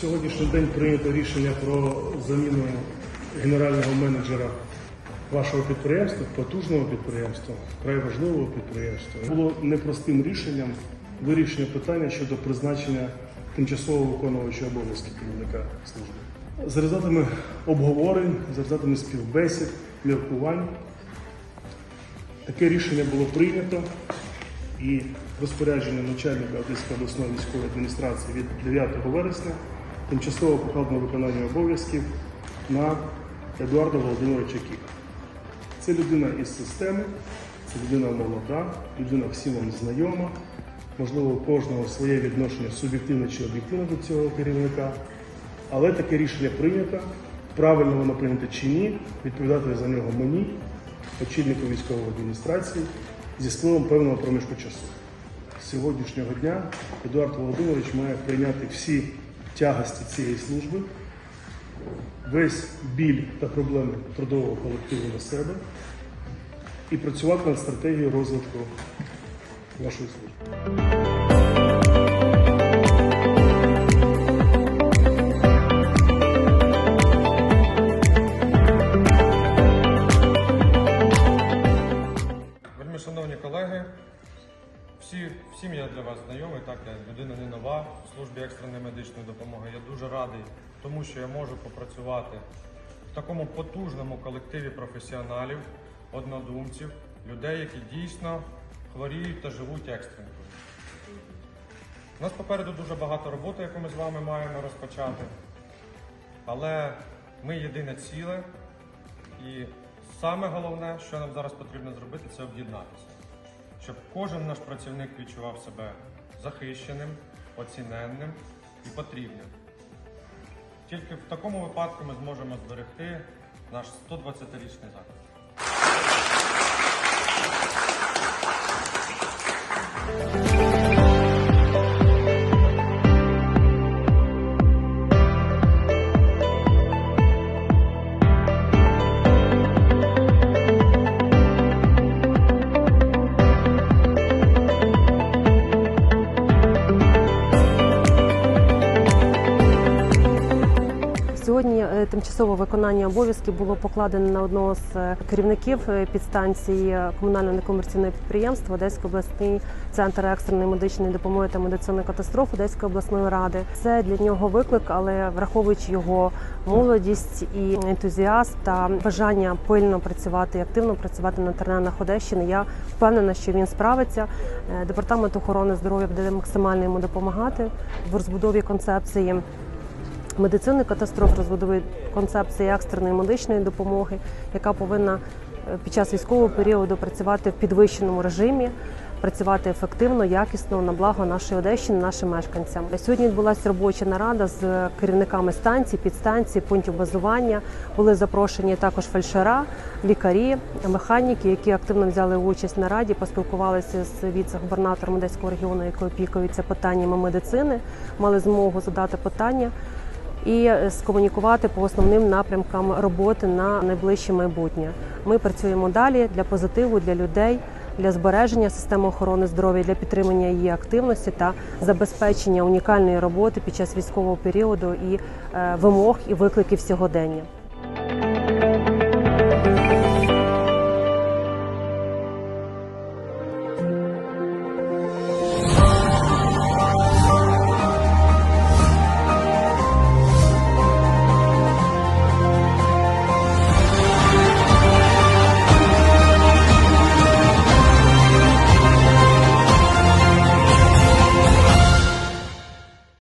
Сьогоднішній день прийнято рішення про заміну генерального менеджера вашого підприємства, потужного підприємства, вкрай важливого підприємства. Було непростим рішенням вирішення питання щодо призначення тимчасово виконувача обов'язків керівника служби. За результатами обговорень, за результатами співбесід, міркувань, Таке рішення було прийнято і розпорядження начальника Одеської обласної військової адміністрації від 9 вересня тимчасово покладено виконання обов'язків на Едуарда Володимировича Кіка. Це людина із системи, це людина молода, людина всім вам знайома. Можливо, у кожного своє відношення суб'єктивне чи об'єктивне до цього керівника. Але таке рішення прийнято. Правильно воно прийнято чи ні, відповідати за нього мені, очільнику військової адміністрації, зі спливом певного проміжку часу. З сьогоднішнього дня Едуард Володимирович має прийняти всі тягості цієї служби, весь біль та проблеми трудового колективу на себе і працювати над стратегією розвитку вашої служби. Шановні колеги, всі, всім я для вас знайомий, так я людина не нова в службі екстреної медичної допомоги. Я дуже радий, тому що я можу попрацювати в такому потужному колективі професіоналів, однодумців, людей, які дійсно хворіють та живуть екстренкою. У нас попереду дуже багато роботи, яку ми з вами маємо розпочати. Але ми єдине ціле, і саме головне, що нам зараз потрібно зробити, це об'єднатися. Щоб кожен наш працівник відчував себе захищеним, оціненним і потрібним. Тільки в такому випадку ми зможемо зберегти наш 120-річний заклад. Сьогодні е, тимчасове виконання обов'язків було покладено на одного з е, керівників е, підстанції комунального некомерційного підприємства Одеський обласний центр екстреної медичної допомоги та медицини катастроф Одеської обласної ради. Це для нього виклик, але враховуючи його молодість і ентузіазм та бажання пильно працювати активно працювати на теренах Одещини, я впевнена, що він справиться. Департамент охорони здоров'я буде максимально йому допомагати в розбудові концепції медицини катастроф, розводової концепції екстреної медичної допомоги, яка повинна е, під час військового періоду працювати в підвищеному режимі, працювати ефективно, якісно на благо нашої Одещини, нашим мешканцям. Сьогодні відбулася робоча нарада з керівниками станцій, підстанцій, пунктів базування. Були запрошені також фельдшера, лікарі, механіки, які активно взяли участь на раді, поспілкувалися з віце-губернатором Одеського регіону, який опікується питаннями медицини, мали змогу задати питання і е, скомунікувати по основним напрямкам роботи на найближче майбутнє. Ми працюємо далі для позитиву, для людей, для збереження системи охорони здоров'я, для підтримання її активності та забезпечення унікальної роботи під час військового періоду і е, вимог і викликів сьогодення.